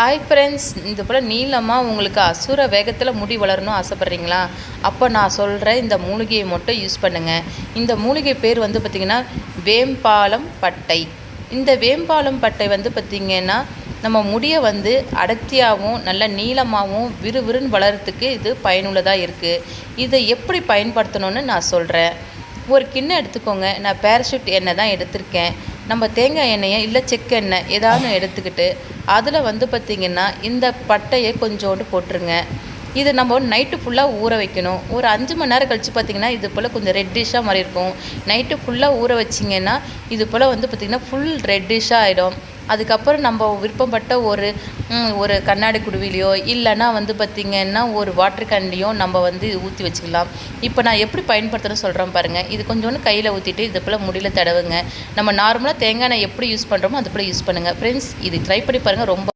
Hi friends இந்த போல் நீளமாக உங்களுக்கு அசுர வேகத்தில் முடி வளரணும் ஆசைப்பட்றீங்களா? அப்போ நான் சொல்கிற இந்த மூலிகையை மட்டும் யூஸ் பண்ணுங்கள் இந்த மூலிகை பேர் வந்து பார்த்திங்கன்னா வேம்பாலம் பட்டை. இந்த வேம்பாலம் பட்டை வந்து பார்த்திங்கன்னா நம்ம முடியை வந்து அடர்த்தியாகவும் நல்ல நீளமாகவும் விறுவிறுன்னு வளர்கிறதுக்கு இது பயனுள்ளதாக இருக்குது இதை எப்படி பயன்படுத்தணும்னு நான் சொல்கிறேன் ஒரு கிண்ணம் எடுத்துக்கோங்க. நான் பேராஷூட் எண்ணெய் தான் எடுத்திருக்கேன். நம்ம தேங்காய் எண்ணெயை இல்லை செக்கெண்ணெய் ஏதாவது எடுத்துக்கிட்டு அதில் வந்து பார்த்திங்கன்னா இந்த பட்டையை கொஞ்சோண்டு போட்டுருங்க. இது நம்ம நைட்டு ஃபுல்லாக ஊற வைக்கணும். ஒரு அஞ்சு மணி நேரம் கழித்து பார்த்திங்கன்னா இது போல் கொஞ்சம் ரெட்டிஷாக மாதிரி இருக்கும். நைட்டு ஃபுல்லாக ஊற வச்சிங்கன்னா இது போல் வந்து பார்த்திங்கன்னா ஃபுல் ரெட்டிஷாக ஆகிடும் அதுக்கப்புறம் நம்ம விருப்பப்பட்ட ஒரு ஒரு கண்ணாடி குடுவிலையோ இல்லைன்னா வந்து பார்த்திங்கன்னா ஒரு வாட்டர் கேன்லையோ நம்ம வந்து ஊற்றி வச்சுக்கலாம். இப்போ நான் எப்படி பயன்படுத்தணும்னு சொல்கிறேன் பாருங்கள் இது கொஞ்சோண்டு கையில் ஊற்றிட்டு இது போல் முடியல தடவுங்க. நம்ம நார்மலாக தேங்காய் எண்ணெய் எப்படி யூஸ் பண்ணுறோமோ அது போல் யூஸ் பண்ணுங்கள் ஃப்ரெண்ட்ஸ் இது ட்ரை பண்ணி பாருங்கள் ரொம்ப